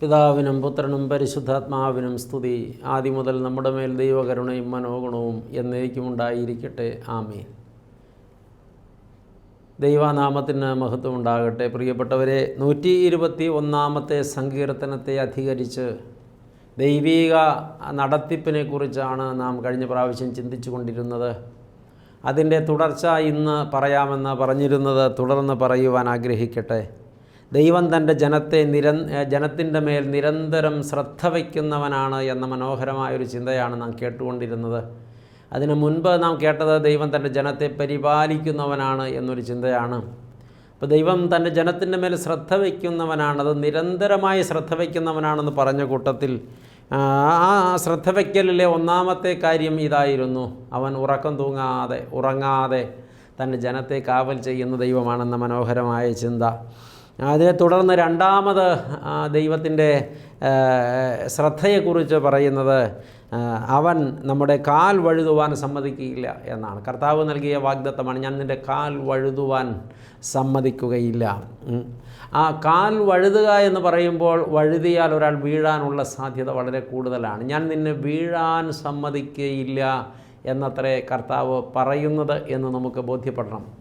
പിതാവിനും പുത്രനും പരിശുദ്ധാത്മാവിനും സ്തുതി. ആദ്യം മുതൽ നമ്മുടെ മേൽ ദൈവകരുണയും മനോഗുണവും എന്നേക്കും ഉണ്ടായിരിക്കട്ടെ. ആമീൻ. ദൈവനാമത്തിന് മഹത്വം ഉണ്ടാകട്ടെ. പ്രിയപ്പെട്ടവരെ നൂറ്റി ഇരുപത്തി ഒന്നാമത്തെ സങ്കീർത്തനത്തെ അധികരിച്ച് ദൈവീക നടത്തിപ്പിനെക്കുറിച്ചാണ് നാം കഴിഞ്ഞ പ്രാവശ്യം ചിന്തിച്ചു കൊണ്ടിരുന്നത് അതിന്റെ തുടർച്ച ഇന്ന് പറയാമെന്ന് പറഞ്ഞിരുന്നത് തുടർന്ന് പറയുവാൻ ആഗ്രഹിക്കട്ടെ. ദൈവം തന്റെ ജനത്തെ നിര ജനത്തിന്റെ മേൽ നിരന്തരം ശ്രദ്ധ വയ്ക്കുന്നവനാണ് എന്ന മനോഹരമായൊരു ചിന്തയാണ് നാം കേട്ടുകൊണ്ടിരുന്നത്. അതിനു മുൻപ് നാം കേട്ടത് ദൈവം തന്റെ ജനത്തെ പരിപാലിക്കുന്നവനാണ് എന്നൊരു ചിന്തയാണ്. അപ്പോൾ ദൈവം തന്റെ ജനത്തിന്റെ മേൽ ശ്രദ്ധ വയ്ക്കുന്നവനാണ് അത് നിരന്തരമായി ശ്രദ്ധ വയ്ക്കുന്നവനാണെന്ന് പറഞ്ഞ കൂട്ടത്തിൽ ആ ശ്രദ്ധ വയ്ക്കലിലെ ഒന്നാമത്തെ കാര്യം ഇതായിരുന്നു. അവൻ ഉറക്കം തൂങ്ങാതെ ഉറങ്ങാതെ തന്റെ ജനത്തെ കാവൽ ചെയ്യുന്ന ദൈവമാണെന്ന മനോഹരമായ ചിന്ത. അതിനെ തുടർന്ന് രണ്ടാമത് ദൈവത്തിന്റെ ശ്രദ്ധയെക്കുറിച്ച് പറയുന്നത് അവൻ നമ്മുടെ കാൽ വഴുതുവാൻ സമ്മതിക്കുകയില്ല എന്നാണ്. കർത്താവ് നൽകിയ വാഗ്ദത്തമാണ് ഞാൻ നിന്റെ കാൽ വഴുതുവാൻ സമ്മതിക്കുകയില്ല. ആ കാൽ വഴുതുക എന്ന് പറയുമ്പോൾ വഴുതിയാൽ ഒരാൾ വീഴാനുള്ള സാധ്യത വളരെ കൂടുതലാണ്. ഞാൻ നിന്നെ വീഴാൻ സമ്മതിക്കുകയില്ല എന്നത്രേ കർത്താവ് പറയുന്നത് എന്ന് നമുക്ക് ബോധ്യപ്പെടണം.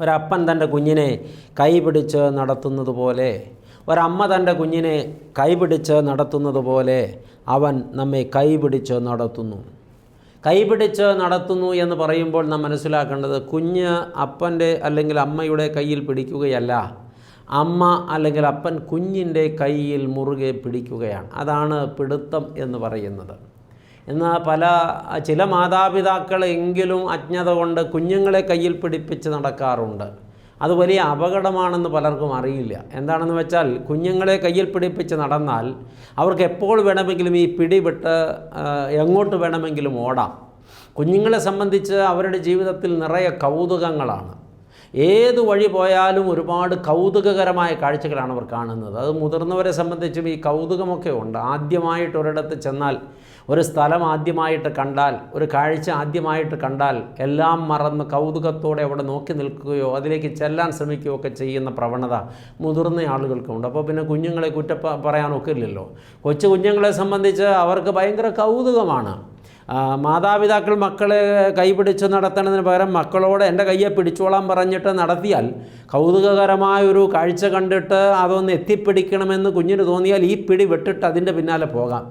ഒരപ്പൻ തന്റെ കുഞ്ഞിനെ കൈപിടിച്ച് നടത്തുന്നത് പോലെ ഒരമ്മ തന്റെ കുഞ്ഞിനെ കൈപിടിച്ച് നടത്തുന്നത് പോലെ അവൻ നമ്മെ കൈപിടിച്ച് നടത്തുന്നു. കൈപിടിച്ച് നടത്തുന്നു എന്ന് പറയുമ്പോൾ നാം മനസ്സിലാക്കേണ്ടത് കുഞ്ഞ് അപ്പന്റെ അല്ലെങ്കിൽ അമ്മയുടെ കയ്യിൽ പിടിക്കുകയല്ല അമ്മ അല്ലെങ്കിൽ അപ്പൻ കുഞ്ഞിന്റെ കയ്യിൽ മുറുകെ പിടിക്കുകയാണ്. അതാണ് പിടുത്തം എന്ന് പറയുന്നത്. എന്നാൽ പല ചില മാതാപിതാക്കളെങ്കിലും അജ്ഞത കൊണ്ട് കുഞ്ഞുങ്ങളെ കയ്യിൽ പിടിപ്പിച്ച് നടക്കാറുണ്ട്. അത് വലിയ അപകടമാണെന്ന് പലർക്കും അറിയില്ല. എന്താണെന്ന് വെച്ചാൽ കുഞ്ഞുങ്ങളെ കയ്യിൽ പിടിപ്പിച്ച് നടന്നാൽ അവർക്ക് എപ്പോൾ വേണമെങ്കിലും ഈ പിടിവിട്ട് എങ്ങോട്ട് വേണമെങ്കിലും ഓടാം. കുഞ്ഞുങ്ങളെ സംബന്ധിച്ച് അവരുടെ ജീവിതത്തിൽ നിറയെ കൗതുകങ്ങളാണ്. ഏത് വഴി പോയാലും ഒരുപാട് കൗതുകകരമായ കാഴ്ചകളാണ് അവർ കാണുന്നത്. അത് മുതിർന്നവരെ സംബന്ധിച്ചും ഈ കൗതുകമൊക്കെ ഉണ്ട്. ആദ്യമായിട്ട് ഒരിടത്ത് ചെന്നാൽ ഒരു സ്ഥലം ആദ്യമായിട്ട് കണ്ടാൽ ഒരു കാഴ്ച ആദ്യമായിട്ട് കണ്ടാൽ എല്ലാം മറന്ന് കൗതുകത്തോടെ അവിടെ നോക്കി നിൽക്കുകയോ അതിലേക്ക് ചെല്ലാൻ ശ്രമിക്കുകയോ ഒക്കെ ചെയ്യുന്ന പ്രവണത മുതിർന്ന ആളുകൾക്കുണ്ട്. അപ്പോൾ പിന്നെ കുഞ്ഞുങ്ങളെ കുറ്റ പറയാനൊക്കെ ഇല്ലല്ലോ കൊച്ചു കുഞ്ഞുങ്ങളെ സംബന്ധിച്ച് അവർക്ക് ഭയങ്കര കൗതുകമാണ്. മാതാപിതാക്കൾ മക്കളെ കൈപിടിച്ച് നടത്തണതിന് പകരം മക്കളോട് എന്റെ കയ്യെ പിടിച്ചോളാൻ പറഞ്ഞിട്ട് നടത്തിയാൽ കൗതുകകരമായൊരു കാഴ്ച കണ്ടിട്ട് അതൊന്ന് എത്തിപ്പിടിക്കണമെന്ന് കുഞ്ഞിന് തോന്നിയാൽ ഈ പിടി വിട്ടിട്ട് അതിന്റെ പിന്നാലെ പോകാം.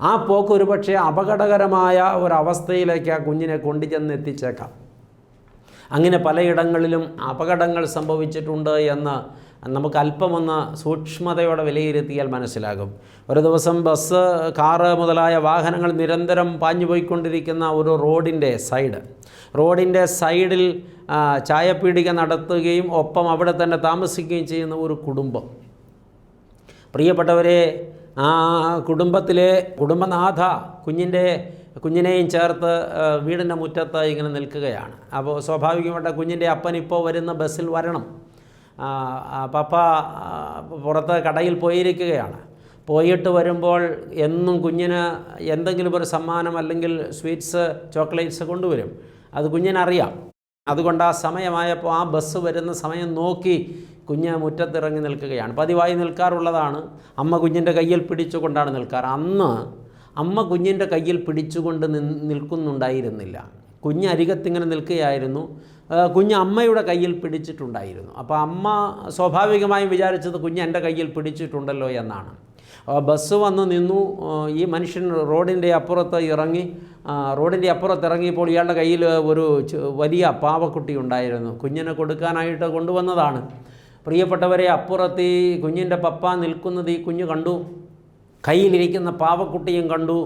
ആ പോക്ക് ഒരുപക്ഷെ അപകടകരമായ ഒരവസ്ഥയിലേക്ക് ആ കുഞ്ഞിനെ കൊണ്ടുചെന്ന് എത്തിച്ചേക്കാം അങ്ങനെ പലയിടങ്ങളിലും അപകടങ്ങൾ സംഭവിച്ചിട്ടുണ്ട് എന്ന് നമുക്ക് അല്പമൊന്ന് സൂക്ഷ്മതയോടെ വിലയിരുത്തിയാൽ മനസ്സിലാകും. ഒരു ദിവസം ബസ് കാറ് മുതലായ വാഹനങ്ങൾ നിരന്തരം പാഞ്ഞുപോയിക്കൊണ്ടിരിക്കുന്ന ഒരു റോഡിന്റെ സൈഡ്. റോഡിന്റെ സൈഡിൽ ചായപ്പീടിക നടത്തുകയും ഒപ്പം അവിടെ തന്നെ താമസിക്കുകയും ചെയ്യുന്ന ഒരു കുടുംബം. പ്രിയപ്പെട്ടവരെ ആ കുടുംബത്തിലെ കുടുംബനാഥ കുഞ്ഞിന്റെ കുഞ്ഞിനെയും ചേർത്ത് വീടിന്റെ മുറ്റത്ത് ഇങ്ങനെ നിൽക്കുകയാണ്. അപ്പോൾ സ്വാഭാവികമായിട്ട് കുഞ്ഞിന്റെ അപ്പൻ ഇപ്പോൾ വരുന്ന ബസ്സിൽ വരണം. പപ്പ പുറത്ത് കടയിൽ പോയിരിക്കുകയാണ്. പോയിട്ട് വരുമ്പോൾ എന്നും കുഞ്ഞിന് എന്തെങ്കിലും ഒരു സമ്മാനം അല്ലെങ്കിൽ സ്വീറ്റ്സ് ചോക്ലേറ്റ്സ് കൊണ്ടുവരും. അത് കുഞ്ഞിനറിയാം. അതുകൊണ്ട് ആ സമയമായപ്പോൾ ആ ബസ് വരുന്ന സമയം നോക്കി കുഞ്ഞ് മുറ്റത്തിറങ്ങി നിൽക്കുകയാണ്. പതിവായി നിൽക്കാറുള്ളതാണ്. അമ്മ കുഞ്ഞിന്റെ കയ്യിൽ പിടിച്ചുകൊണ്ടാണ് നിൽക്കാറ്. അന്ന് അമ്മ കുഞ്ഞിന്റെ കയ്യിൽ പിടിച്ചുകൊണ്ട് നിൽക്കുന്നുണ്ടായിരുന്നില്ല. കുഞ്ഞ് അരികത്തിങ്ങനെ നിൽക്കുകയായിരുന്നു. കുഞ്ഞ് അമ്മയുടെ കയ്യിൽ പിടിച്ചിട്ടുണ്ടായിരുന്നു. അപ്പോൾ അമ്മ സ്വാഭാവികമായും വിചാരിച്ചത് കുഞ്ഞ് എന്റെ കയ്യിൽ പിടിച്ചിട്ടുണ്ടല്ലോ എന്നാണ്. ബസ് വന്ന് നിന്നു. ഈ മനുഷ്യൻ റോഡിന്റെ അപ്പുറത്ത് ഇറങ്ങി റോഡിന്റെ അപ്പുറത്ത് ഇറങ്ങിയപ്പോൾ ഇയാളുടെ കയ്യിൽ ഒരു വലിയ പാവക്കുട്ടി ഉണ്ടായിരുന്നു. കുഞ്ഞിനെ കൊടുക്കാനായിട്ട് കൊണ്ടുവന്നതാണ്. പ്രിയപ്പെട്ടവരെ അപ്പുറത്ത് ഈ കുഞ്ഞിന്റെ പപ്പ നിൽക്കുന്നത് ഈ കുഞ്ഞ് കണ്ടു. കയ്യിലിരിക്കുന്ന പാവക്കുട്ടിയും കണ്ടു.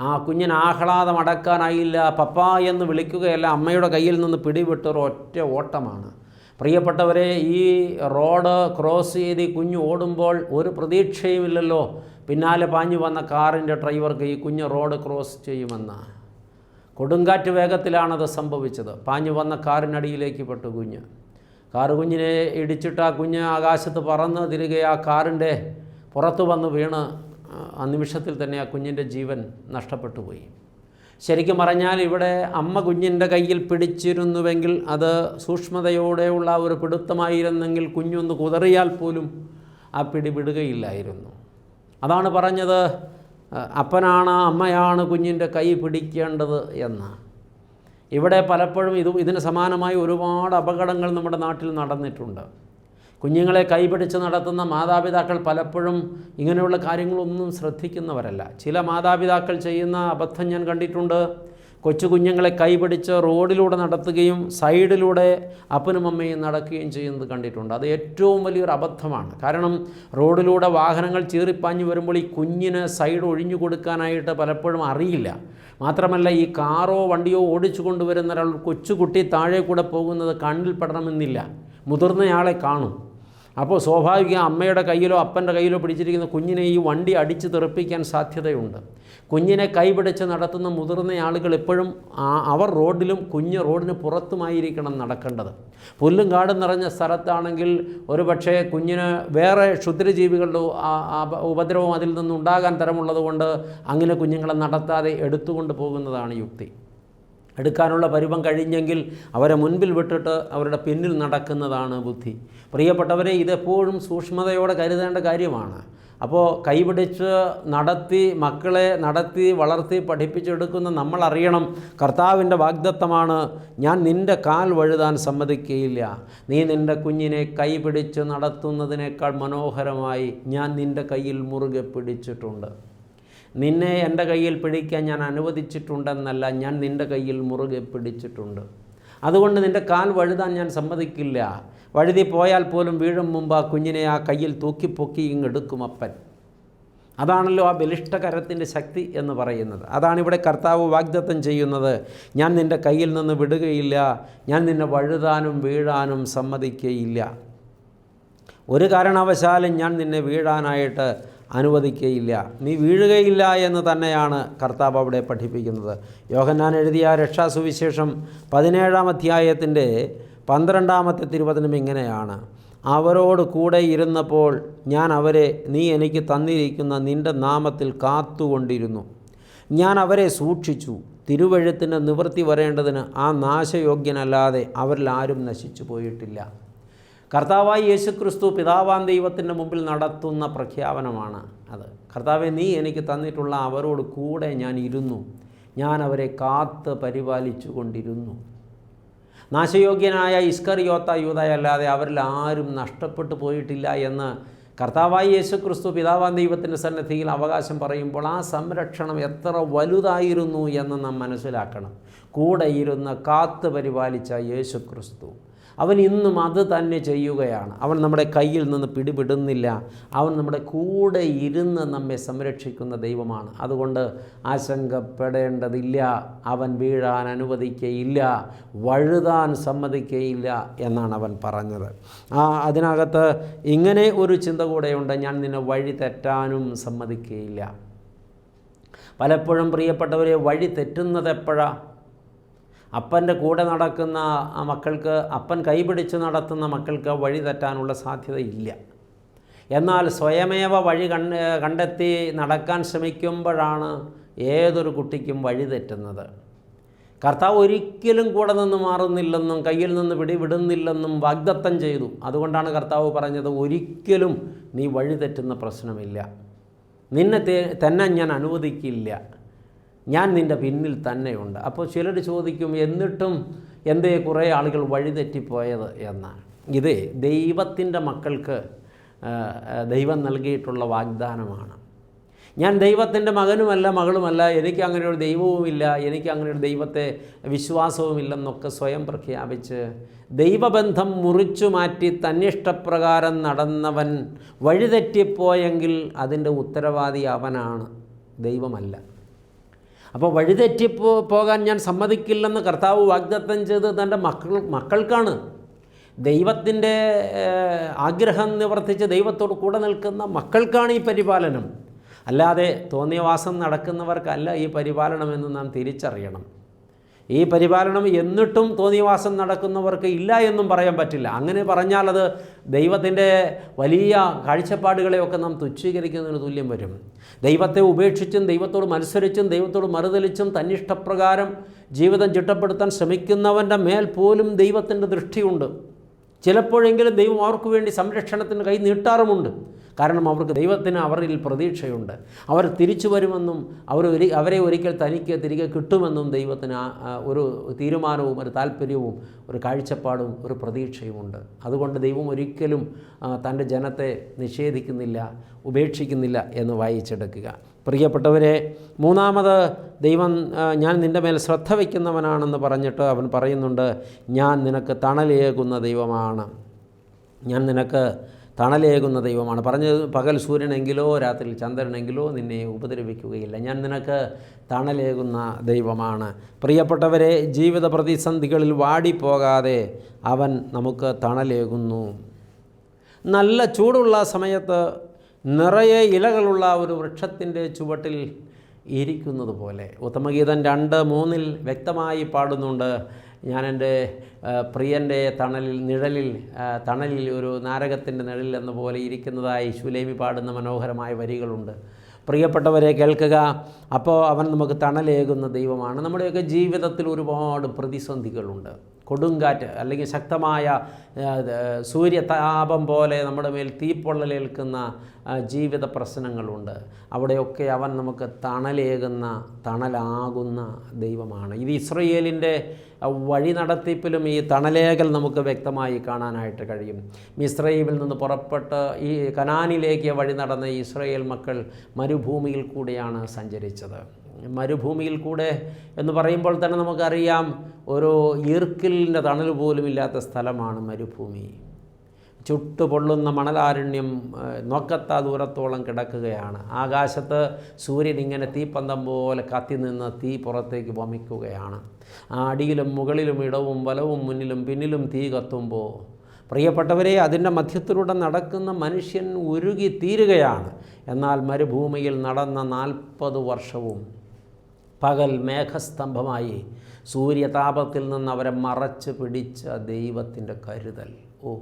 ആ കുഞ്ഞിന് ആഹ്ലാദം അടക്കാനായില്ല. പപ്പ എന്ന് വിളിക്കുകയല്ല അമ്മയുടെ കയ്യിൽ നിന്ന് പിടിവിട്ടൊരു ഒറ്റ ഓട്ടമാണ്. പ്രിയപ്പെട്ടവരെ ഈ റോഡ് ക്രോസ് ചെയ്ത് കുഞ്ഞ് ഓടുമ്പോൾ ഒരു പ്രതീക്ഷയുമില്ലല്ലോ. പിന്നാലെ പാഞ്ഞു വന്ന കാറിന്റെ ഡ്രൈവർക്ക് ഈ കുഞ്ഞ് റോഡ് ക്രോസ് ചെയ്യുമെന്ന് കൊടുങ്കാറ്റ് വേഗത്തിലാണത് സംഭവിച്ചത്. പാഞ്ഞു വന്ന കാറിനടിയിലേക്ക് പെട്ടു കുഞ്ഞ്. കാറ് കുഞ്ഞിനെ ഇടിച്ചിട്ട് ആ കുഞ്ഞ് ആകാശത്ത് പറന്ന് തിരികെ ആ കാറിന്റെ പുറത്തു വന്ന് വീണ് ആ നിമിഷത്തിൽ തന്നെ ആ കുഞ്ഞിന്റെ ജീവൻ നഷ്ടപ്പെട്ടു പോയി. ശരിക്കും പറഞ്ഞാൽ ഇവിടെ അമ്മ കുഞ്ഞിന്റെ കയ്യിൽ പിടിച്ചിരുന്നുവെങ്കിൽ അത് സൂക്ഷ്മതയോടെയുള്ള ഒരു പിടുത്തമായിരുന്നെങ്കിൽ കുഞ്ഞൊന്ന് കുതറിയാൽ പോലും ആ പിടി വിടുകയില്ലായിരുന്നു. അതാണ് പറഞ്ഞത് അപ്പനാണ് അമ്മയാണ് കുഞ്ഞിന്റെ കൈ പിടിക്കേണ്ടത് എന്ന്. ഇവിടെ പലപ്പോഴും ഇത് ഇതിന് സമാനമായി ഒരുപാട് അപകടങ്ങൾ നമ്മുടെ നാട്ടിൽ നടന്നിട്ടുണ്ട്. കുഞ്ഞുങ്ങളെ കൈപിടിച്ച് നടത്തുന്ന മാതാപിതാക്കൾ പലപ്പോഴും ഇങ്ങനെയുള്ള കാര്യങ്ങളൊന്നും ശ്രദ്ധിക്കുന്നവരല്ല. ചില മാതാപിതാക്കൾ ചെയ്യുന്ന അബദ്ധം ഞാൻ കണ്ടിട്ടുണ്ട്. കൊച്ചു കുഞ്ഞുങ്ങളെ കൈപിടിച്ച് റോഡിലൂടെ നടത്തുകയും സൈഡിലൂടെ അപ്പനും അമ്മയും നടക്കുകയും ചെയ്യുന്നത് കണ്ടിട്ടുണ്ട്. അത് ഏറ്റവും വലിയൊരു അബദ്ധമാണ്. കാരണം റോഡിലൂടെ വാഹനങ്ങൾ ചീറിപ്പാഞ്ഞു വരുമ്പോൾ ഈ കുഞ്ഞിന് സൈഡ് ഒഴിഞ്ഞു കൊടുക്കാനായിട്ട് പലപ്പോഴും അറിയില്ല. മാത്രമല്ല ഈ കാറോ വണ്ടിയോ ഓടിച്ചു കൊണ്ടുവരുന്ന ഒരാൾ കൊച്ചുകുട്ടി താഴെ കൂടെ പോകുന്നത് കണ്ണിൽ പെടണമെന്നില്ല. മുതിർന്നയാളെ കാണും. അപ്പോൾ സ്വാഭാവിക അമ്മയുടെ കയ്യിലോ അപ്പന്റെ കയ്യിലോ പിടിച്ചിരിക്കുന്ന കുഞ്ഞിനെ ഈ വണ്ടി അടിച്ച് തെറിപ്പിക്കാൻ സാധ്യതയുണ്ട്. കുഞ്ഞിനെ കൈപിടിച്ച് നടത്തുന്ന മുതിർന്ന ആളുകൾ എപ്പോഴും അവർ റോഡിലും കുഞ്ഞ് റോഡിന് പുറത്തുമായിരിക്കണം നടക്കേണ്ടത്. പുല്ലും കാടും നിറഞ്ഞ സ്ഥലത്താണെങ്കിൽ ഒരു പക്ഷേ കുഞ്ഞിന് വേറെ ക്ഷുദ്രജീവികളുടെ ഉപദ്രവം അതിൽ നിന്നുണ്ടാകാൻ തരമുള്ളതുകൊണ്ട് അങ്ങനെ കുഞ്ഞുങ്ങളെ നടത്താതെ എടുത്തുകൊണ്ട് പോകുന്നതാണ് യുക്തി. എടുക്കാനുള്ള പരുവം കഴിഞ്ഞെങ്കിൽ അവരെ മുൻപിൽ വിട്ടിട്ട് അവരുടെ പിന്നിൽ നടക്കുന്നതാണ് ബുദ്ധി. പ്രിയപ്പെട്ടവരെ ഇതെപ്പോഴും സൂക്ഷ്മതയോടെ കരുതേണ്ട കാര്യമാണ്. അപ്പോൾ കൈപിടിച്ച് നടത്തി മക്കളെ നടത്തി വളർത്തി പഠിപ്പിച്ചെടുക്കുന്ന നമ്മളറിയണം കർത്താവിന്റെ വാഗ്ദത്തമാണ് ഞാൻ നിന്റെ കാൽ വഴുതാൻ സമ്മതിക്കുകയില്ല നീ നിന്റെ കുഞ്ഞിനെ കൈപിടിച്ച് നടത്തുന്നതിനേക്കാൾ മനോഹരമായി ഞാൻ നിന്റെ കയ്യിൽ മുറുകെ പിടിച്ചിട്ടുണ്ട്. നിന്നെ എന്റെ കയ്യിൽ പിടിക്കാൻ ഞാൻ അനുവദിച്ചിട്ടുണ്ടെന്നല്ല ഞാൻ നിന്റെ കയ്യിൽ മുറുകെ പിടിച്ചിട്ടുണ്ട്. അതുകൊണ്ട് നിന്റെ കാൽ വഴുതാൻ ഞാൻ സമ്മതിക്കില്ല. വഴുതി പോയാൽ പോലും വീഴും മുമ്പ് ആ കുഞ്ഞിനെ ആ കയ്യിൽ തൂക്കിപ്പൊക്കി ഇങ്ങെടുക്കും അപ്പൻ. അതാണല്ലോ ആ ബലിഷ്ടകരത്തിന്റെ ശക്തി എന്ന് പറയുന്നത്. അതാണ് ഇവിടെ കർത്താവ് വാഗ്ദത്തം ചെയ്യുന്നത്. ഞാൻ നിന്റെ കയ്യിൽ നിന്ന് വിടുകയില്ല. ഞാൻ നിന്നെ വഴുതാനും വീഴാനും സമ്മതിക്കുകയില്ല ഒരു കാരണവശാലും ഞാൻ നിന്നെ വീഴാനായിട്ട് അനുവദിക്കുകയില്ല നീ വീഴുകയില്ല എന്ന് തന്നെയാണ് കർത്താവ് അവിടെ പഠിപ്പിക്കുന്നത്. യോഹന്നാൻ എഴുതിയ രക്ഷാസുവിശേഷം പതിനേഴാം അധ്യായത്തിന്റെ പന്ത്രണ്ടാമത്തെ തിരുവചനം ഇങ്ങനെയാണ്. അവരോട് കൂടെ ഇരുന്നപ്പോൾ ഞാൻ അവരെ നീ എനിക്ക് തന്നിരിക്കുന്ന നിന്റെ നാമത്തിൽ കാത്തുകൊണ്ടിരുന്നു. ഞാൻ അവരെ സൂക്ഷിച്ചു. തിരുവഴുത്തിന് നിവൃത്തി വരേണ്ടതിന് ആ നാശയോഗ്യനല്ലാതെ അവരിൽ ആരും നശിച്ചു പോയിട്ടില്ല. കർത്താവായി യേശുക്രിസ്തു പിതാവാൻ ദൈവത്തിന്റെ മുമ്പിൽ നടത്തുന്ന പ്രഖ്യാപനമാണ് അത്. കർത്താവെ നീ എനിക്ക് തന്നിട്ടുള്ള അവരോട് കൂടെ ഞാൻ ഇരുന്നു. ഞാൻ അവരെ കാത്ത് പരിപാലിച്ചു കൊണ്ടിരുന്നു നാശയോഗ്യനായ ഇസ്കറിയോത്ത യൂതയല്ലാതെ അവരിൽ ആരും നഷ്ടപ്പെട്ടു പോയിട്ടില്ല എന്ന് കർത്താവായി യേശുക്രിസ്തു പിതാവാൻ ദൈവത്തിന്റെ സന്നദ്ധിയിൽ അവകാശം പറയുമ്പോൾ ആ സംരക്ഷണം എത്ര വലുതായിരുന്നു എന്ന് നാം മനസ്സിലാക്കണം. കൂടെ കാത്തു പരിപാലിച്ച യേശുക്രിസ്തു. അവൻ ഇന്നും അത് തന്നെ ചെയ്യുകയാണ്. അവൻ നമ്മുടെ കയ്യിൽ നിന്ന് പിടിപെടുന്നില്ല. അവൻ നമ്മുടെ കൂടെ ഇരുന്ന് നമ്മെ സംരക്ഷിക്കുന്ന ദൈവമാണ്. അതുകൊണ്ട് ആശങ്കപ്പെടേണ്ടതില്ല. അവൻ വീഴാൻ അനുവദിക്കയില്ല. വഴുതാൻ സമ്മതിക്കയില്ല എന്നാണ് അവൻ പറഞ്ഞത്. ആ അതിനകത്ത് ഇങ്ങനെ ഒരു ചിന്ത കൂടെയുണ്ട്. ഞാൻ നിന്നെ വഴി തെറ്റാനും സമ്മതിക്കുകയില്ല പലപ്പോഴും പ്രിയപ്പെട്ടവരെ വഴി തെറ്റുന്നത് എപ്പോഴാണ് അപ്പന്റെ കൂടെ നടക്കുന്ന മക്കൾക്ക് അപ്പൻ കൈപിടിച്ച് നടത്തുന്ന മക്കൾക്ക് വഴി തെറ്റാനുള്ള സാധ്യതയില്ല. എന്നാൽ സ്വയമേവ വഴി കണ്ട് കണ്ടെത്തി നടക്കാൻ ശ്രമിക്കുമ്പോഴാണ് ഏതൊരു കുട്ടിക്കും വഴി തെറ്റുന്നത്. കർത്താവ് ഒരിക്കലും കൂടെ നിന്ന് മാറുന്നില്ലെന്നും കയ്യിൽ നിന്ന് പിടിവിടുന്നില്ലെന്നും വാഗ്ദത്തം ചെയ്തു. അതുകൊണ്ടാണ് കർത്താവ് പറഞ്ഞത് ഒരിക്കലും നീ വഴി തെറ്റുന്ന പ്രശ്നമില്ല. നിന്നെ തന്നെ ഞാൻ അനുവദിക്കില്ല. ഞാൻ നിന്റെ പിന്നിൽ തന്നെയുണ്ട്. അപ്പോൾ ചിലർ ചോദിക്കും എന്നിട്ടും എന്തേ കുറേ ആളുകൾ വഴിതെറ്റിപ്പോയത് എന്നാണ് ഇത് ദൈവത്തിന്റെ മക്കൾക്ക് ദൈവം നൽകിയിട്ടുള്ള വാഗ്ദാനമാണ്. ഞാൻ ദൈവത്തിന്റെ മകനുമല്ല മകളുമല്ല എനിക്ക് അങ്ങനെ ഒരു ദൈവവുമില്ല എനിക്ക് അങ്ങനെ ഒരു ദൈവത്തെ വിശ്വാസവുമില്ലെന്നൊക്കെ സ്വയം പ്രഖ്യാപിച്ച് ദൈവബന്ധം മുറിച്ചു മാറ്റി തന്നിഷ്ടപ്രകാരം നടന്നവൻ വഴിതെറ്റിപ്പോയെങ്കിൽ അതിന്റെ ഉത്തരവാദി അവനാണ് ദൈവമല്ല. അപ്പോൾ വഴിതെറ്റി പോ പോകാൻ ഞാൻ സമ്മതിക്കില്ലെന്ന് കർത്താവ് വാഗ്ദത്തം ചെയ്ത് തന്റെ മക്കൾ മക്കൾക്കാണ് ദൈവത്തിന്റെ ആഗ്രഹം നിവർത്തിച്ച് ദൈവത്തോട് കൂടെ നിൽക്കുന്ന മക്കൾക്കാണ് ഈ പരിപാലനം. അല്ലാതെ തോന്നിയവാസം നടക്കുന്നവർക്കല്ല ഈ പരിപാലനമെന്ന് നാം തിരിച്ചറിയണം. ഈ പരിപാലനം എന്നിട്ടും തോന്നിയവാസം നടക്കുന്നവർക്ക് ഇല്ല എന്നും പറയാൻ പറ്റില്ല. അങ്ങനെ പറഞ്ഞാൽ അത് ദൈവത്തിന്റെ വലിയ കാഴ്ചപ്പാടുകളെയൊക്കെ നാം തുച്ഛീകരിക്കുന്നതിന് തുല്യം വരും. ദൈവത്തെ ഉപേക്ഷിച്ചും ദൈവത്തോട് മത്സരിച്ചും ദൈവത്തോട് മറുതലിച്ചും തന്നിഷ്ടപ്രകാരം ജീവിതം ചിട്ടപ്പെടുത്താൻ ശ്രമിക്കുന്നവന്റെ മേൽ പോലും ദൈവത്തിന്റെ ദൃഷ്ടിയുണ്ട്. ചിലപ്പോഴെങ്കിലും ദൈവം അവർക്ക് വേണ്ടി സംരക്ഷണത്തിന് കൈ നീട്ടാറുമുണ്ട്. കാരണം അവർക്ക് ദൈവത്തിന് അവരിൽ പ്രതീക്ഷയുണ്ട്. അവർ തിരിച്ചു വരുമെന്നും അവർ ഒരു അവരെ ഒരിക്കൽ തനിക്ക് തിരികെ കിട്ടുമെന്നും ദൈവത്തിന് ഒരു തീരുമാനവും ഒരു താല്പര്യവും ഒരു കാഴ്ചപ്പാടും ഒരു പ്രതീക്ഷയുമുണ്ട്. അതുകൊണ്ട് ദൈവം ഒരിക്കലും തന്റെ ജനത്തെ നിഷേധിക്കുന്നില്ല ഉപേക്ഷിക്കുന്നില്ല എന്ന് വായിച്ചെടുക്കുക. പ്രിയപ്പെട്ടവരെ മൂന്നാമത് ദൈവം ഞാൻ നിന്റെ മേൽ ശ്രദ്ധ വയ്ക്കുന്നവനാണെന്ന് പറഞ്ഞിട്ട് അവൻ പറയുന്നുണ്ട് ഞാൻ നിനക്ക് തണലേകുന്ന ദൈവമാണ്. ഞാൻ നിനക്ക് തണലേകുന്ന ദൈവമാണ്. പറഞ്ഞത് പകൽ സൂര്യനെങ്കിലോ രാത്രി ചന്ദ്രനെങ്കിലോ നിന്നെ ഉപദ്രവിക്കുകയില്ല. ഞാൻ നിനക്ക് തണലേകുന്ന ദൈവമാണ്. പ്രിയപ്പെട്ടവരെ ജീവിത പ്രതിസന്ധികളിൽ വാടിപ്പോകാതെ അവൻ നമുക്ക് തണലേകുന്നു. നല്ല ചൂടുള്ള സമയത്ത് നിറയെ ഇലകളുള്ള ഒരു വൃക്ഷത്തിന്റെ ചുവട്ടിൽ ഇരിക്കുന്നത് പോലെ ഉത്തമഗീതം രണ്ട് മൂന്നിൽ വ്യക്തമായി പാടുന്നുണ്ട് ഞാൻ എന്റെ പ്രിയന്റെ തണലിൽ നിഴലിൽ തണലിൽ ഒരു നാരകത്തിന്റെ നിഴലിൽ എന്ന പോലെ ഇരിക്കുന്നതായി ശുലേമി പാടുന്ന മനോഹരമായ വരികളുണ്ട്. പ്രിയപ്പെട്ടവരെ കേൾക്കുക. അപ്പോൾ അവൻ നമുക്ക് തണലേകുന്ന ദൈവമാണ്. നമ്മുടെയൊക്കെ ജീവിതത്തിൽ ഒരുപാട് പ്രതിസന്ധികളുണ്ട്. കൊടുങ്കാറ്റ് അല്ലെങ്കിൽ ശക്തമായ സൂര്യതാപം പോലെ നമ്മുടെ മേൽ തീപ്പൊള്ളലേൽക്കുന്ന ജീവിത പ്രശ്നങ്ങളുണ്ട്. അവിടെയൊക്കെ അവൻ നമുക്ക് തണലേകുന്ന തണലാകുന്ന ദൈവമാണ്. ഇത് ഇസ്രയേലിന്റെ വഴി നടത്തിപ്പിലും ഈ തണലേകൽ നമുക്ക് വ്യക്തമായി കാണാനായിട്ട് കഴിയും. മിസ്രൈമിൽ നിന്ന് പുറപ്പെട്ട് ഈ കനാനിലേക്ക് വഴി നടന്ന ഇസ്രയേൽ മക്കൾ മരുഭൂമിയിൽ കൂടിയാണ് സഞ്ചരിച്ചത്. മരുഭൂമിയിൽ കൂടെ എന്ന് പറയുമ്പോൾ തന്നെ നമുക്കറിയാം ഒരു ഈർക്കിലിന്റെ തണൽ പോലും ഇല്ലാത്ത സ്ഥലമാണ് മരുഭൂമി. ചുട്ടുപൊള്ളുന്ന മണലാരണ്യം നോക്കത്ത ദൂരത്തോളം കിടക്കുകയാണ്. ആകാശത്ത് സൂര്യൻ ഇങ്ങനെ തീപ്പന്തം പോലെ കത്തി നിന്ന് തീ പുറത്തേക്ക് വമിക്കുകയാണ്. ആ അടിയിലും മുകളിലും ഇടവും വലവും മുന്നിലും പിന്നിലും തീ കത്തുമ്പോൾ പ്രിയപ്പെട്ടവരെ അതിന്റെ മധ്യത്തിലൂടെ നടക്കുന്ന മനുഷ്യൻ ഉരുകി തീരുകയാണ്. എന്നാൽ മരുഭൂമിയിൽ നടന്ന നാൽപ്പത് വർഷവും പകൽ മേഘസ്തംഭമായി സൂര്യതാപത്തിൽ നിന്ന് അവരെ മറച്ച് പിടിച്ച ദൈവത്തിന്റെ കരുതൽ. ഓ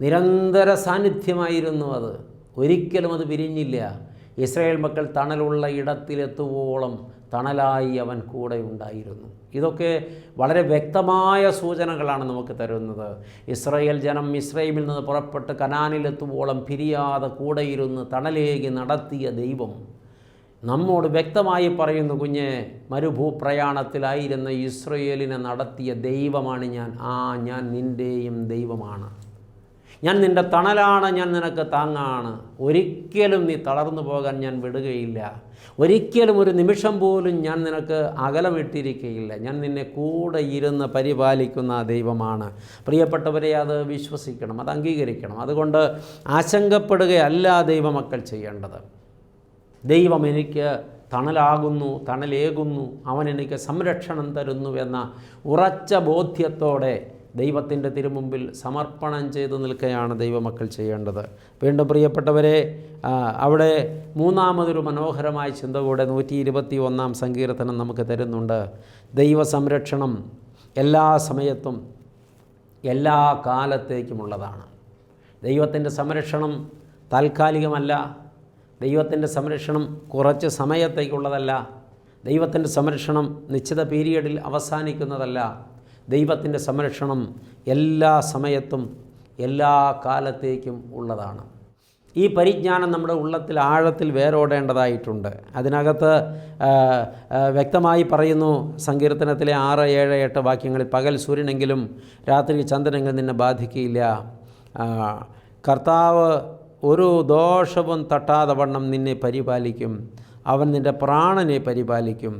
നിരന്തര സാന്നിധ്യമായിരുന്നു അത്. ഒരിക്കലും അത് പിരിഞ്ഞില്ല. ഇസ്രായേൽ മക്കൾ തണലുള്ള ഇടത്തിലെത്തുവോളം തണലായി അവൻ കൂടെ ഉണ്ടായിരുന്നു. ഇതൊക്കെ വളരെ വ്യക്തമായ സൂചനകളാണ് നമുക്ക് തരുന്നത്. ഇസ്രായേൽ ജനം ഇസ്രൈമിൽ നിന്ന് പുറപ്പെട്ട് കനാനിലെത്തുവോളം പിരിയാതെ കൂടെയിരുന്ന് തണലേകി നടത്തിയ ദൈവം നമ്മോട് വ്യക്തമായി പറയുന്നു കുഞ്ഞെ മരുഭൂപ്രയാണത്തിലായിരുന്ന ഇസ്രയേലിനെ നടത്തിയ ദൈവമാണ് ഞാൻ. ആ ഞാൻ നിന്റെയും ദൈവമാണ്. ഞാൻ നിന്റെ തണലാണ് ഞാൻ നിനക്ക് താങ്ങാണ്. ഒരിക്കലും നീ തളർന്നു പോകാൻ ഞാൻ വിടുകയില്ല. ഒരിക്കലും ഒരു നിമിഷം പോലും ഞാൻ നിനക്ക് അകലമിട്ടിരിക്കുകയില്ല ഞാൻ നിന്നെ കൂടെ ഇരുന്ന് പരിപാലിക്കുന്ന ദൈവമാണ്. പ്രിയപ്പെട്ടവരെ അത് വിശ്വസിക്കണം അത് അംഗീകരിക്കണം. അതുകൊണ്ട് ആശങ്കപ്പെടുകയല്ല ദൈവമക്കൾ ചെയ്യേണ്ടത്. ദൈവം എനിക്ക് തണലാകുന്നു തണലേകുന്നു അവൻ എനിക്ക് സംരക്ഷണം തരുന്നു എന്ന ഉറച്ച ബോധ്യത്തോടെ ദൈവത്തിന്റെ തിരുമുമ്പിൽ സമർപ്പണം ചെയ്തു നിൽക്കുകയാണ് ദൈവമക്കൾ ചെയ്യേണ്ടത്. വീണ്ടും പ്രിയപ്പെട്ടവരെ അവിടെ മൂന്നാമതൊരു മനോഹരമായ ചിന്ത കൂടെ നൂറ്റി ഇരുപത്തി ഒന്നാം സങ്കീർത്തനം നമുക്ക് തരുന്നുണ്ട്. ദൈവ സംരക്ഷണം എല്ലാ സമയത്തും എല്ലാ കാലത്തേക്കുമുള്ളതാണ്. ദൈവത്തിന്റെ സംരക്ഷണം താൽക്കാലികമല്ല ദൈവത്തിന്റെ സംരക്ഷണം കുറച്ച് സമയത്തേക്കുള്ളതല്ല. ദൈവത്തിന്റെ സംരക്ഷണം നിശ്ചിത പീരിയഡിൽ അവസാനിക്കുന്നതല്ല. ദൈവത്തിന്റെ സംരക്ഷണം എല്ലാ സമയത്തും എല്ലാ കാലത്തേക്കും ഉള്ളതാണ്. ഈ പരിജ്ഞാനം നമ്മുടെ ഉള്ളത്തിൽ ആഴത്തിൽ വേരോടേണ്ടതായിട്ടുണ്ട്. അതിനകത്ത് വ്യക്തമായി പറയുന്നു സങ്കീർത്തനത്തിലെ ആറ് ഏഴ് എട്ട് വാക്യങ്ങളിൽ പകൽ സൂര്യനെങ്കിലും രാത്രി ചന്ദ്രനെങ്കിലും നിന്നെ ബാധിക്കില്ല കർത്താവ് ഒരു ദോഷവും തട്ടാതെ വണ്ണം നിന്നെ പരിപാലിക്കും. അവൻ നിന്റെ പ്രാണനെ പരിപാലിക്കും.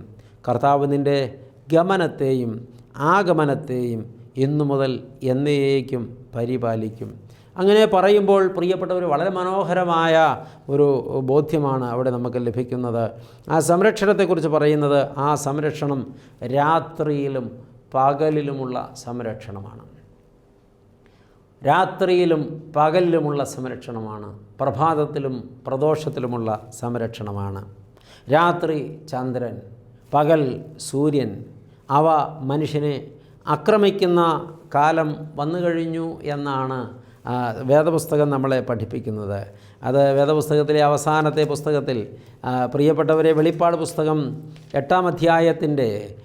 കർത്താവ് നിന്റെ ഗമനത്തെയും ആഗമനത്തെയും ഇന്നു മുതൽ എന്നേക്കും പരിപാലിക്കും. അങ്ങനെ പറയുമ്പോൾ പ്രിയപ്പെട്ടവർ വളരെ മനോഹരമായ ഒരു ബോധ്യമാണ് അവിടെ നമുക്ക് ലഭിക്കുന്നത്. ആ സംരക്ഷണത്തെക്കുറിച്ച് പറയുന്നത് ആ സംരക്ഷണം രാത്രിയിലും പകലിലുമുള്ള സംരക്ഷണമാണ്. രാത്രിയിലും പകലിലുമുള്ള സംരക്ഷണമാണ്. പ്രഭാതത്തിലും പ്രദോഷത്തിലുമുള്ള സംരക്ഷണമാണ്. രാത്രി ചന്ദ്രൻ പകൽ സൂര്യൻ. അവ മനുഷ്യനെ ആക്രമിക്കുന്ന കാലം വന്നു കഴിഞ്ഞു എന്നാണ് വേദപുസ്തകം നമ്മളെ പഠിപ്പിക്കുന്നത്. അത് വേദപുസ്തകത്തിലെ അവസാനത്തെ പുസ്തകത്തിൽ പ്രിയപ്പെട്ടവരെ വെളിപ്പാട് പുസ്തകം എട്ടാം അധ്യായത്തിന്റെ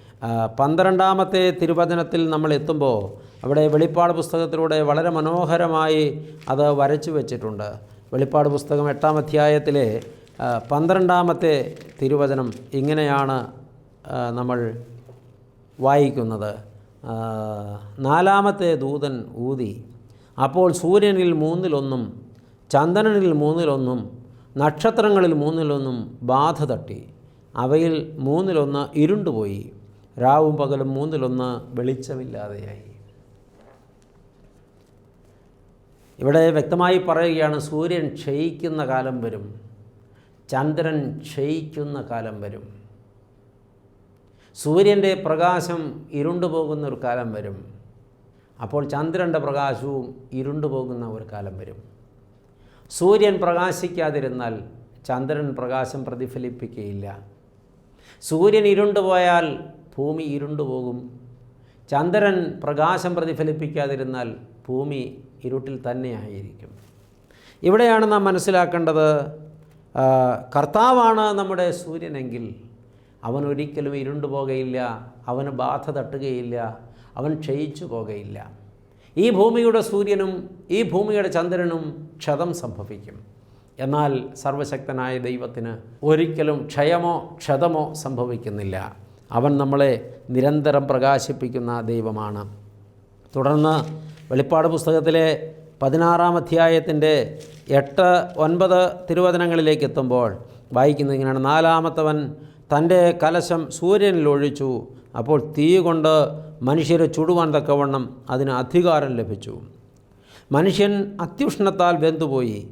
പന്ത്രണ്ടാമത്തെ തിരുവചനത്തിൽ നമ്മൾ എത്തുമ്പോൾ അവിടെ വെളിപ്പാട് പുസ്തകത്തിലൂടെ വളരെ മനോഹരമായി അത് വരച്ചു വെച്ചിട്ടുണ്ട്. വെളിപ്പാട് പുസ്തകം എട്ടാം അധ്യായത്തിലെ പന്ത്രണ്ടാമത്തെ തിരുവചനം ഇങ്ങനെയാണ് നമ്മൾ വായിക്കുന്നത്. നാലാമത്തെ ദൂതൻ ഊതി അപ്പോൾ സൂര്യനിൽ മൂന്നിലൊന്നും ചന്ദ്രനിൽ മൂന്നിലൊന്നും നക്ഷത്രങ്ങളിൽ മൂന്നിലൊന്നും ബാധ തട്ടി. അവയിൽ മൂന്നിലൊന്ന് ഇരുണ്ടുപോയി. രാവും പകലും മൂന്നിലൊന്ന് വെളിച്ചമില്ലാതെയായി. ഇവിടെ വ്യക്തമായി പറയുകയാണ് സൂര്യൻ ക്ഷയിക്കുന്ന കാലം വരും ചന്ദ്രൻ ക്ഷയിക്കുന്ന കാലം വരും സൂര്യന്റെ പ്രകാശം ഇരുണ്ടുപോകുന്ന ഒരു കാലം വരും അപ്പോൾ ചന്ദ്രന്റെ പ്രകാശവും ഇരുണ്ടുപോകുന്ന ഒരു കാലം വരും. സൂര്യൻ പ്രകാശിക്കാതിരുന്നാൽ ചന്ദ്രൻ പ്രകാശം പ്രതിഫലിപ്പിക്കുകയില്ല. സൂര്യൻ ഇരുണ്ടുപോയാൽ ഭൂമി ഇരുണ്ടുപോകും ചന്ദ്രൻ പ്രകാശം പ്രതിഫലിപ്പിക്കാതിരുന്നാൽ ഭൂമി ഇരുട്ടിൽ തന്നെയായിരിക്കും ഇവിടെയാണ് നാം മനസ്സിലാക്കേണ്ടത് കർത്താവാണ് നമ്മുടെ സൂര്യനെങ്കിൽ അവൻ ഒരിക്കലും ഇരുണ്ടു പോകുകയില്ല അവന് ബാധ തട്ടുകയില്ല അവൻ ക്ഷയിച്ചു പോകുകയില്ല ഈ ഭൂമിയുടെ സൂര്യനും ഈ ഭൂമിയുടെ ചന്ദ്രനും ക്ഷതം സംഭവിക്കും. എന്നാൽ സർവശക്തനായ ദൈവത്തിന് ഒരിക്കലും ക്ഷയമോ ക്ഷതമോ സംഭവിക്കുന്നില്ല. അവൻ നമ്മളെ നിരന്തരം പ്രകാശിപ്പിക്കുന്ന ദൈവമാണ്. തുടർന്ന് വെളിപ്പാട് പുസ്തകത്തിലെ പതിനാറാം അധ്യായത്തിന്റെ എട്ട് ഒൻപത് തിരുവചനങ്ങളിലേക്ക് എത്തുമ്പോൾ വായിക്കുന്നത് ഇങ്ങനെയാണ്. നാലാമത്തവൻ തന്റെ കലശം സൂര്യനിൽ ഒഴിച്ചു. അപ്പോൾ തീ കൊണ്ട് മനുഷ്യരെ ചുടുവാൻ തക്കവണ്ണം അതിന് അധികാരം ലഭിച്ചു. മനുഷ്യൻ അത്യുഷ്ണത്താൽ വെന്തുപോയി.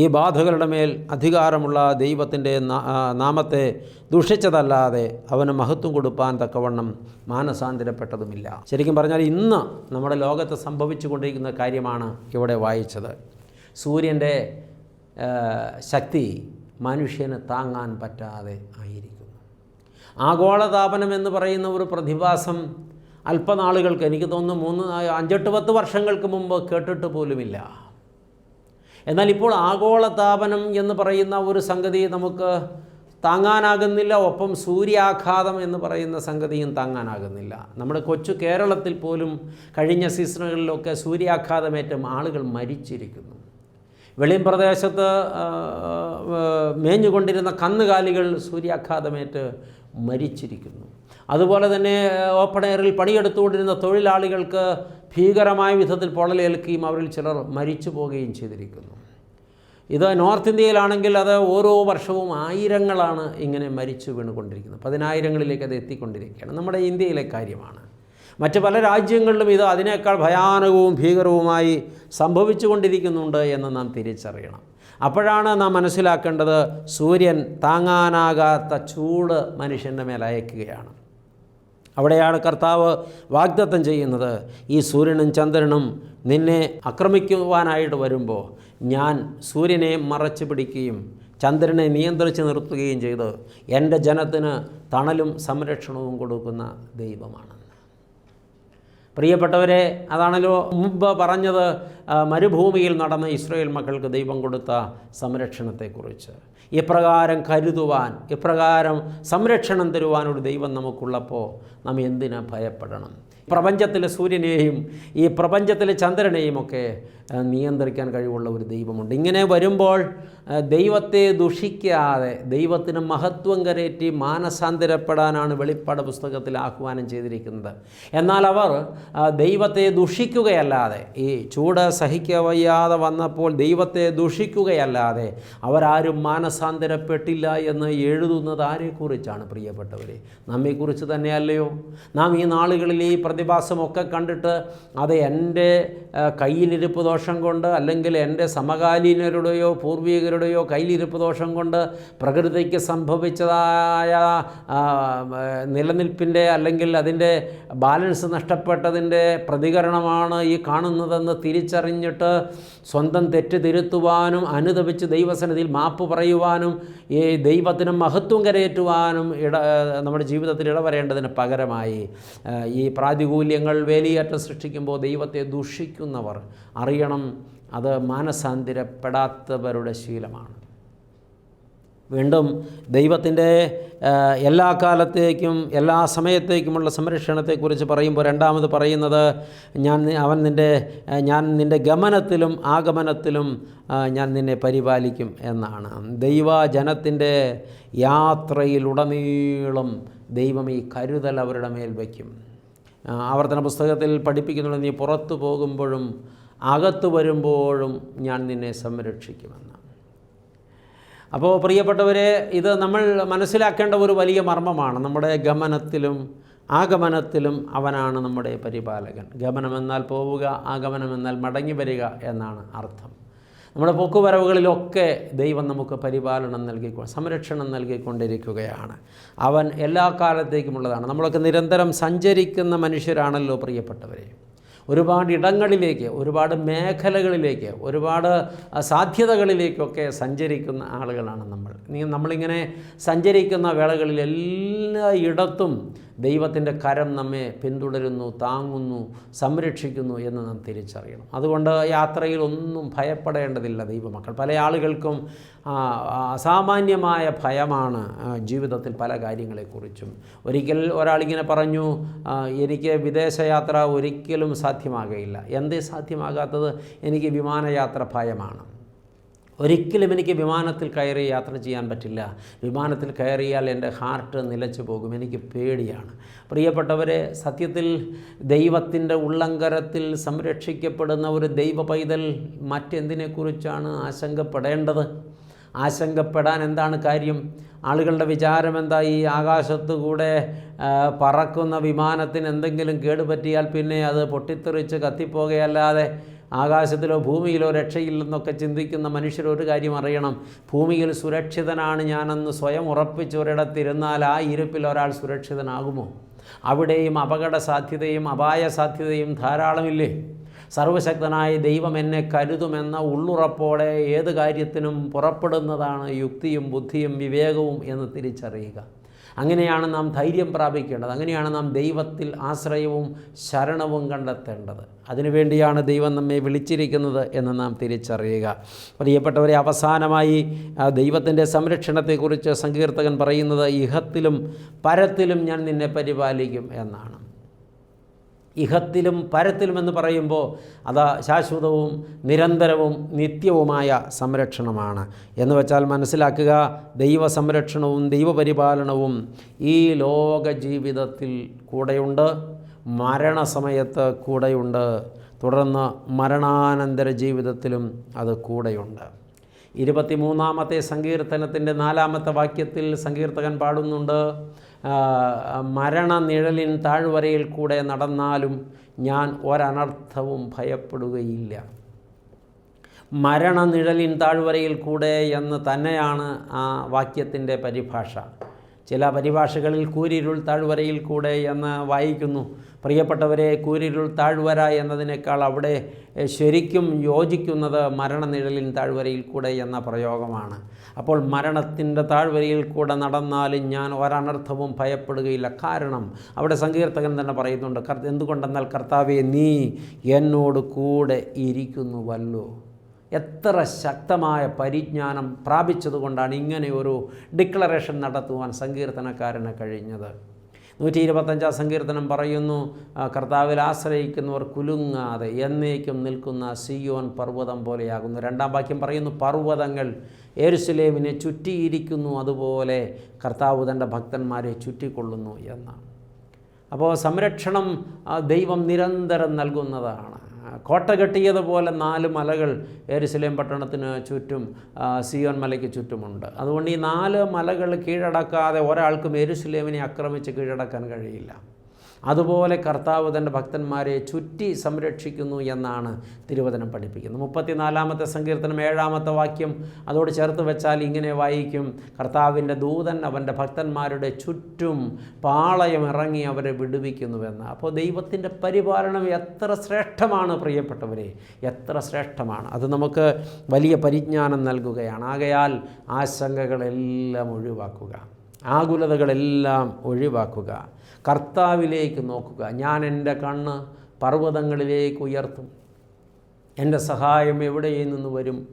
ഈ ബാധകളുടെ മേൽ അധികാരമുള്ള ദൈവത്തിന്റെ നാമത്തെ ദുഷിച്ചതല്ലാതെ അവന് മഹത്വം കൊടുപ്പാൻ തക്കവണ്ണം മാനസാന്തരപ്പെട്ടതുമില്ല. ശരിക്കും പറഞ്ഞാൽ ഇന്ന് നമ്മുടെ ലോകത്ത് സംഭവിച്ചു കൊണ്ടിരിക്കുന്ന കാര്യമാണ് ഇവിടെ വായിച്ചത്. സൂര്യന്റെ ശക്തി മനുഷ്യന് താങ്ങാൻ പറ്റാതെ ആയിരിക്കുന്നു. ആഗോളതാപനം എന്ന് പറയുന്ന ഒരു പ്രതിഭാസം അല്പനാളുകൾക്ക് എനിക്ക് തോന്നുന്നു മൂന്ന് അഞ്ചെട്ട് പത്ത് വർഷങ്ങൾക്ക് മുമ്പ് കേട്ടിട്ട് പോലുമില്ല. എന്നാൽ ഇപ്പോൾ ആഗോളതാപനം എന്ന് പറയുന്ന ഒരു സംഗതി നമുക്ക് താങ്ങാനാകുന്നില്ല ഒപ്പം സൂര്യാഘാതം എന്ന് പറയുന്ന സംഗതിയും താങ്ങാനാകുന്നില്ല. നമ്മുടെ കൊച്ചു കേരളത്തിൽ പോലും കഴിഞ്ഞ സീസണുകളിലൊക്കെ സൂര്യാഘാതമേറ്റം ആളുകൾ മരിച്ചിരിക്കുന്നു. വെളിയും പ്രദേശത്ത് മേഞ്ഞുകൊണ്ടിരുന്ന കന്നുകാലികൾ സൂര്യാഘാതമേറ്റ് മരിച്ചിരിക്കുന്നു. അതുപോലെ തന്നെ ഓപ്പൺ എയറിൽ പണിയെടുത്തുകൊണ്ടിരുന്ന തൊഴിലാളികൾക്ക് ഭീകരമായ വിധത്തിൽ പൊള്ളലേൽക്കുകയും അവരിൽ ചിലർ മരിച്ചു പോവുകയും ചെയ്തിരിക്കുന്നു. ഇത് നോർത്ത് ഇന്ത്യയിലാണെങ്കിൽ അത് ഓരോ വർഷവും ആയിരങ്ങളാണ് ഇങ്ങനെ മരിച്ചു വീണുകൊണ്ടിരിക്കുന്നത്. പതിനായിരങ്ങളിലേക്ക് അത് എത്തിക്കൊണ്ടിരിക്കുകയാണ്. നമ്മുടെ ഇന്ത്യയിലെ കാര്യമാണ്. മറ്റ് പല രാജ്യങ്ങളിലും ഇത് അതിനേക്കാൾ ഭയാനകവും ഭീകരവുമായി സംഭവിച്ചുകൊണ്ടിരിക്കുന്നുണ്ട് എന്ന് നാം തിരിച്ചറിയണം. അപ്പോഴാണ് നാം മനസ്സിലാക്കേണ്ടത് സൂര്യൻ താങ്ങാനാകാത്ത ചൂട് മനുഷ്യന്റെ മേൽ അയക്കുകയാണ്. അവിടെയാണ് കർത്താവ് വാഗ്ദത്തം ചെയ്യുന്നത്. ഈ സൂര്യനും ചന്ദ്രനും നിന്നെ ആക്രമിക്കുവാനായിട്ട് വരുമ്പോൾ ഞാൻ സൂര്യനെ മറച്ചു പിടിക്കുകയും ചന്ദ്രനെ നിയന്ത്രിച്ച് നിർത്തുകയും ചെയ്ത് എന്റെ ജനത്തിന് തണലും സംരക്ഷണവും കൊടുക്കുന്ന ദൈവമാണ്. പ്രിയപ്പെട്ടവരെ അതാണല്ലോ മുമ്പ് പറഞ്ഞത് മരുഭൂമിയിൽ നടന്ന ഇസ്രായേൽ മക്കൾക്ക് ദൈവം കൊടുത്ത സംരക്ഷണത്തെക്കുറിച്ച്. ഇപ്രകാരം കരുതുവാൻ ഇപ്രകാരം സംരക്ഷണം തരുവാൻ ഒരു ദൈവം നമുക്കുള്ളപ്പോൾ നാം എന്തിനാ ഭയപ്പെടണം? പ്രപഞ്ചത്തിലെ സൂര്യനെയും ഈ പ്രപഞ്ചത്തിലെ ചന്ദ്രനെയും ഒക്കെ നിയന്ത്രിക്കാൻ കഴിവുള്ള ഒരു ദൈവമുണ്ട്. ഇങ്ങനെ വരുമ്പോൾ ദൈവത്തെ ദുഷിക്കാതെ ദൈവത്തിന് മഹത്വം കരേറ്റി മാനസാന്തരപ്പെടാനാണ് വെളിപ്പാട് പുസ്തകത്തിൽ ആഹ്വാനം ചെയ്തിരിക്കുന്നത്. എന്നാൽ അവർ ദൈവത്തെ ദുഷിക്കുകയല്ലാതെ ഈ ചൂട് സഹിക്കവയ്യാതെ വന്നപ്പോൾ ദൈവത്തെ ദുഷിക്കുകയല്ലാതെ അവരാരും മാനസാന്തരപ്പെട്ടില്ല എന്ന് എഴുതുന്നത് ആരെക്കുറിച്ചാണ് പ്രിയപ്പെട്ടവരെ? നമ്മെക്കുറിച്ച് തന്നെയല്ലയോ? നാം ഈ നാളുകളിൽ ഈ പ്രതിഭാസമൊക്കെ കണ്ടിട്ട് അത് എന്റെ കയ്യിലിരിപ്പ് ദോഷം കൊണ്ട് അല്ലെങ്കിൽ എന്റെ സമകാലീനരുടെയോ പൂർവികരുടെയോ കയ്യിലിരിപ്പ് ദോഷം കൊണ്ട് പ്രകൃതിക്ക് സംഭവിച്ചതായ നിലനിൽപ്പിന്റെ അല്ലെങ്കിൽ അതിന്റെ ബാലൻസ് നഷ്ടപ്പെട്ടതിന്റെ പ്രതികരണമാണ് ഈ കാണുന്നതെന്ന് തിരിച്ചറിഞ്ഞിട്ട് സ്വന്തം തെറ്റ് തിരുത്തുവാനും അനുദപിച്ച് ദൈവസന്നിധിയിൽ മാപ്പ് പറയുവാനും ഈ ദൈവത്തിന് മഹത്വം കരയേറ്റുവാനും ഇട നമ്മുടെ ജീവിതത്തിൽ ഇടവരേണ്ടതിന് പകരമായി ഈ പ്രാതികൂല്യങ്ങൾ വേലിയേറ്റം സൃഷ്ടിക്കുമ്പോൾ ദൈവത്തെ ദുഷിക്കുന്നവർ അറിയണം. അത് മാനസാന്തിരപ്പെടാത്തവരുടെ ശീലമാണ്. വീണ്ടും ദൈവത്തിന്റെ എല്ലാ കാലത്തേക്കും എല്ലാ സമയത്തേക്കുമുള്ള സംരക്ഷണത്തെക്കുറിച്ച് പറയുമ്പോൾ രണ്ടാമത് പറയുന്നത് ഞാൻ അവൻ നിന്റെ ഞാൻ നിന്റെ ഗമനത്തിലും ആഗമനത്തിലും ഞാൻ നിന്നെ പരിപാലിക്കും എന്നാണ്. ദൈവജനത്തിന്റെ യാത്രയിലുടനീളം ദൈവം ഈ കരുതൽ അവരുടെ മേൽ വയ്ക്കും. ആവർത്തന പുസ്തകത്തിൽ പഠിപ്പിക്കുന്നുണ്ട് നീ പുറത്തു പോകുമ്പോഴും അകത്തു വരുമ്പോഴും ഞാൻ നിന്നെ സംരക്ഷിക്കുമെന്ന് അപ്പോൾ പ്രിയപ്പെട്ടവരെ ഇത് നമ്മൾ മനസ്സിലാക്കേണ്ട ഒരു വലിയ മർമ്മമാണ്. നമ്മുടെ ഗമനത്തിലും ആഗമനത്തിലും അവനാണ് നമ്മുടെ പരിപാലകൻ. ഗമനം എന്നാൽ പോവുക ആഗമനം എന്നാൽ മടങ്ങി വരിക എന്നാണ് അർത്ഥം. നമ്മുടെ പൊക്കുവരവുകളിലൊക്കെ ദൈവം നമുക്ക് പരിപാലനം നൽകി സംരക്ഷണം നൽകിക്കൊണ്ടിരിക്കുകയാണ്. അവൻ എല്ലാ കാലത്തേക്കുമുള്ളതാണ്. നമ്മളൊക്കെ നിരന്തരം സഞ്ചരിക്കുന്ന മനുഷ്യരാണല്ലോ പ്രിയപ്പെട്ടവരെ. ഒരുപാട് ഇടങ്ങളിലേക്ക് ഒരുപാട് മേഖലകളിലേക്ക് ഒരുപാട് സാധ്യതകളിലേക്കൊക്കെ സഞ്ചരിക്കുന്ന ആളുകളാണ് നമ്മൾ. നീ നമ്മളിങ്ങനെ സഞ്ചരിക്കുന്ന വേളകളിൽ എല്ലായിടത്തും ദൈവത്തിന്റെ കരം നമ്മെ പിന്തുടരുന്നു താങ്ങുന്നു സംരക്ഷിക്കുന്നു എന്ന് നാം തിരിച്ചറിയണം. അതുകൊണ്ട് യാത്രയിൽ ഒന്നും ഭയപ്പെടേണ്ടതില്ല ദൈവമക്കൾ. പല ആളുകൾക്കും അസാമാന്യമായ ഭയമാണ് ജീവിതത്തിൽ പല കാര്യങ്ങളെക്കുറിച്ചും. ഒരിക്കൽ ഒരാളിങ്ങനെ പറഞ്ഞു എനിക്ക് വിദേശയാത്ര ഒരിക്കലും സാധ്യമാകുകയില്ല എന്തേ സാധ്യമാകാത്തത്? എനിക്ക് വിമാനയാത്ര ഭയമാണ്. ഒരിക്കലും എനിക്ക് വിമാനത്തിൽ കയറി യാത്ര ചെയ്യാൻ പറ്റില്ല. വിമാനത്തിൽ കയറിയാൽ എന്റെ ഹാർട്ട് നിലച്ചു പോകും. എനിക്ക് പേടിയാണ്. പ്രിയപ്പെട്ടവരെ സത്യത്തിൽ ദൈവത്തിന്റെ ഉള്ളങ്കരത്തിൽ സംരക്ഷിക്കപ്പെടുന്ന ഒരു ദൈവ പൈതൽ മറ്റെന്തിനെക്കുറിച്ചാണ് ആശങ്കപ്പെടേണ്ടത്? ആശങ്കപ്പെടാൻ എന്താണ് കാര്യം? ആളുകളുടെ വിചാരം എന്താ? ഈ ആകാശത്തു കൂടെ പറക്കുന്ന വിമാനത്തിന് എന്തെങ്കിലും കേടുപറ്റിയാൽ പിന്നെ അത് പൊട്ടിത്തെറിച്ച് കത്തിപ്പോകുകയല്ലാതെ ആകാശത്തിലോ ഭൂമിയിലോ രക്ഷയില്ലെന്നൊക്കെ ചിന്തിക്കുന്ന മനുഷ്യർ ഒരു കാര്യം അറിയണം. ഭൂമിയിൽ സുരക്ഷിതനാണ് ഞാനെന്ന് സ്വയം ഉറപ്പിച്ച് ഒരിടത്തിരുന്നാൽ ആ ഇരുപ്പിൽ ഒരാൾ സുരക്ഷിതനാകുമോ? അവിടെയും അപകട സാധ്യതയും അപായ സാധ്യതയും ധാരാളമില്ലേ? സർവശക്തനായ ദൈവം എന്നെ കരുതുമെന്ന ഉള്ളുറപ്പോടെ ഏത് കാര്യത്തിനും പുറപ്പെടുന്നതാണ് യുക്തിയും ബുദ്ധിയും വിവേകവും എന്ന് തിരിച്ചറിയുക. അങ്ങനെയാണ് നാം ധൈര്യം പ്രാപിക്കേണ്ടത്. അങ്ങനെയാണ് നാം ദൈവത്തിൽ ആശ്രയവും ശരണവും കണ്ടെത്തേണ്ടത്. അതിനുവേണ്ടിയാണ് ദൈവം നമ്മെ വിളിച്ചിരിക്കുന്നത് എന്ന് നാം തിരിച്ചറിയുക. പ്രിയപ്പെട്ടവരെ അവസാനമായി ദൈവത്തിന്റെ സംരക്ഷണത്തെക്കുറിച്ച് സങ്കീർത്തകൻ പറയുന്നത് ഇഹത്തിലും പരത്തിലും ഞാൻ നിന്നെ പരിപാലിക്കും എന്നാണ്. ഇഹത്തിലും പരത്തിലും എന്ന് പറയുമ്പോൾ അത് ശാശ്വതവും നിരന്തരവും നിത്യവുമായ സംരക്ഷണമാണ്. എന്ന് വെച്ചാൽ മനസ്സിലാക്കുക ദൈവ സംരക്ഷണവും ദൈവപരിപാലനവും ഈ ലോക ജീവിതത്തിൽ കൂടെയുണ്ട് മരണസമയത്ത് കൂടെയുണ്ട് തുടർന്ന് മരണാനന്തര ജീവിതത്തിലും അത് കൂടെയുണ്ട്. ഇരുപത്തിമൂന്നാമത്തെ സങ്കീർത്തനത്തിന്റെ നാലാമത്തെ വാക്യത്തിൽ സങ്കീർത്തകൻ പാടുന്നുണ്ട് മരണനിഴലിൻ താഴ്വരയിൽ കൂടെ നടന്നാലും ഞാൻ ഒരനർത്ഥവും ഭയപ്പെടുകയില്ല. മരണനിഴലിൻ താഴ്വരയിൽ കൂടെ എന്ന് തന്നെയാണ് ആ വാക്യത്തിന്റെ പരിഭാഷ. ചില പരിഭാഷകളിൽ കൂരിരുൾ താഴ്വരയിൽ കൂടെ എന്ന് വായിക്കുന്നു. പ്രിയപ്പെട്ടവരെ കൂരിരുൾ താഴ്വര എന്നതിനേക്കാൾ അവിടെ ശരിക്കും യോജിക്കുന്നത് മരണനിഴലിൻ താഴ്വരയിൽ കൂടെ എന്ന പ്രയോഗമാണ്. അപ്പോൾ മരണത്തിന്റെ താഴ്വരയിൽ കൂടെ നടന്നാലും ഞാൻ ഒരനർത്ഥവും ഭയപ്പെടുകയില്ല. കാരണം അവിടെ സങ്കീർത്തകൻ തന്നെ പറയുന്നുണ്ട് എന്തുകൊണ്ടെന്നാൽ കർത്താവെ നീ എന്നോട് കൂടെ ഇരിക്കുന്നുവല്ലോ. എത്ര ശക്തമായ പരിജ്ഞാനം പ്രാപിച്ചതുകൊണ്ടാണ് ഇങ്ങനെ ഒരു ഡിക്ലറേഷൻ നടത്തുവാൻ സങ്കീർത്തനക്കാരന് കഴിഞ്ഞത്. നൂറ്റി ഇരുപത്തഞ്ചാം സങ്കീർത്തനം പറയുന്നു കർത്താവിൽ ആശ്രയിക്കുന്നവർ കുലുങ്ങാതെ എന്നേക്കും നിൽക്കുന്ന സിയോൻ പർവതം പോലെയാകുന്നു. രണ്ടാം വാക്യം പറയുന്നു പർവതങ്ങൾ എരുസലേമിനെ ചുറ്റിയിരിക്കുന്നു അതുപോലെ കർത്താവ് തന്റെ ഭക്തന്മാരെ ചുറ്റിക്കൊള്ളുന്നു എന്നാണ്. അപ്പോൾ സംരക്ഷണം ദൈവം നിരന്തരം നൽകുന്നതാണ്. കോട്ട കെട്ടിയതുപോലെ നാല് മലകൾ എരുസലേം പട്ടണത്തിന് ചുറ്റും സിയോൻ മലയ്ക്ക് ചുറ്റുമുണ്ട്. അതുകൊണ്ട് ഈ നാല് മലകൾ കീഴടക്കാതെ ഒരാൾക്കും എരുസലേമിനെ ആക്രമിച്ച് കീഴടക്കാൻ കഴിയില്ല. അതുപോലെ കർത്താവ് തന്റെ ഭക്തന്മാരെ ചുറ്റി സംരക്ഷിക്കുന്നു എന്നാണ് തിരുവചനം പഠിപ്പിക്കുന്നത്. മുപ്പത്തിനാലാമത്തെ സങ്കീർത്തനം ഏഴാമത്തെ വാക്യം അതോട് ചേർത്ത് വെച്ചാൽ ഇങ്ങനെ വായിക്കും. കർത്താവിന്റെ ദൂതൻ അവന്റെ ഭക്തന്മാരുടെ ചുറ്റും പാളയം ഇറങ്ങി അവരെ വിടുവിക്കുന്നുവെന്ന് അപ്പോൾ ദൈവത്തിന്റെ പരിപാലനം എത്ര ശ്രേഷ്ഠമാണ് പ്രിയപ്പെട്ടവരെ. എത്ര ശ്രേഷ്ഠമാണ്. അത് നമുക്ക് വലിയ പരിജ്ഞാനം നൽകുകയാണ്. ആകയാൽ ആശങ്കകളെല്ലാം ഒഴിവാക്കുക. ആകുലതകളെല്ലാം ഒഴിവാക്കുക. കർത്താവിലേക്ക് നോക്കുക. ഞാൻ എന്റെ കണ്ണ് പർവതങ്ങളിലേക്ക് ഉയർത്തും. എന്റെ സഹായം എവിടെ നിന്ന് വരും?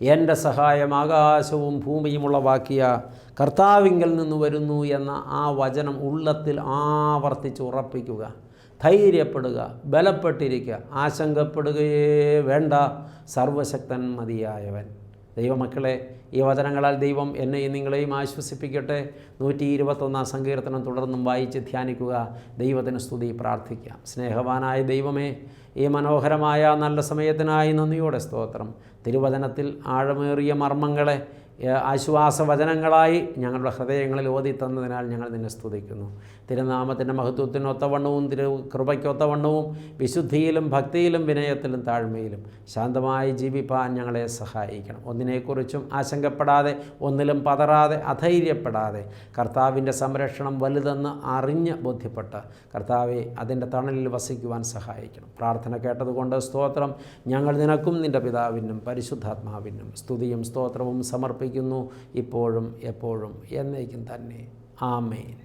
എന്റെ സഹായം ആകാശവും ഭൂമിയുമുള്ള വാക്കിയ കർത്താവിങ്കൽ നിന്ന് വരുന്നു എന്ന ആ വചനം ഉള്ളത്തിൽ ആവർത്തിച്ച് ഉറപ്പിക്കുക. ധൈര്യപ്പെടുക ബലപ്പെട്ടിരിക്കുക. ആശങ്കപ്പെടുകയേ വേണ്ട. സർവശക്തൻ മതിയായവൻ. ദൈവമക്കളെ ഈ വചനങ്ങളാൽ ദൈവം എന്നെയും നിങ്ങളെയും ആശ്വസിപ്പിക്കട്ടെ. നൂറ്റി ഇരുപത്തൊന്നാം സങ്കീർത്തനം തുടർന്നും വായിച്ച് ധ്യാനിക്കുക. ദൈവത്തിന് സ്തുതി പ്രാർത്ഥിക്കാം. സ്നേഹവാനായ ദൈവമേ ഈ മനോഹരമായ നല്ല സമയത്തിനായി നന്ദിയോടെ സ്തോത്രം. തിരുവചനത്തിൽ ആഴമേറിയ മർമ്മങ്ങളെ ആശ്വാസവചനങ്ങളായി ഞങ്ങളുടെ ഹൃദയങ്ങളിൽ ഓതി തന്നതിനാൽ ഞങ്ങൾ നിന്നെ സ്തുതിക്കുന്നു. തിരുനാമത്തിന്റെ മഹത്വത്തിന് ഒത്തവണ്ണവും തിരു കൃപയ്ക്കൊത്തവണ്ണവും വിശുദ്ധിയിലും ഭക്തിയിലും വിനയത്തിലും താഴ്മയിലും ശാന്തമായി ജീവിപ്പാൻ ഞങ്ങളെ സഹായിക്കണം. ഒന്നിനെക്കുറിച്ചും ആശങ്കപ്പെടാതെ ഒന്നിലും പതറാതെ അധൈര്യപ്പെടാതെ കർത്താവിന്റെ സംരക്ഷണം വലുതെന്ന് അറിഞ്ഞ് ബോധ്യപ്പെട്ട് കർത്താവെ അതിന്റെ തണലിൽ വസിക്കുവാൻ സഹായിക്കണം. പ്രാർത്ഥന കേട്ടതുകൊണ്ട് സ്തോത്രം. ഞങ്ങൾ നിനക്കും നിന്റെ പിതാവിനും പരിശുദ്ധാത്മാവിനും സ്തുതിയും സ്തോത്രവും സമർപ്പിക്കുന്നു. ഇപ്പോഴും എപ്പോഴും എന്നേക്കും തന്നെ. ആമേൻ.